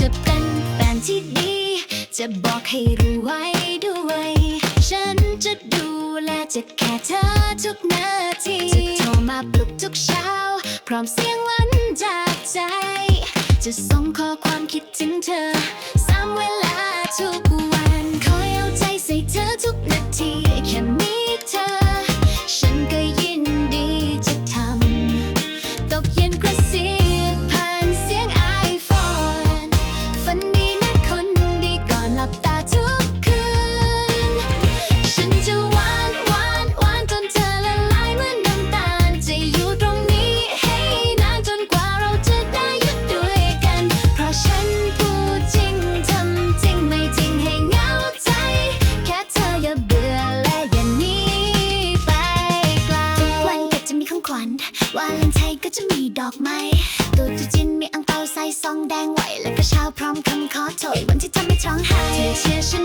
จะเป็นแฟนที่ดี จะบอกให้รู้ไว้ด้วย ฉันจะดูแลจะแค่เธอทุกนาที จะโทรมาปลุกทุกเช้า พร้อมเสียงหวานจากใจ จะส่งข้อความคิดถึงเธอ สามเวลาทุกวัน ก็จะมีดอกไม้ตูดจินมีอังเปาใส่ซองแดงไหว แล้วก็เช้าพร้อมคำขอโทษวันที่ทำให้ช้องหายเชื่อฉัน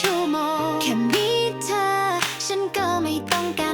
ชั่วโมงแค่มีเธอ ฉันก็ไม่ต้องการ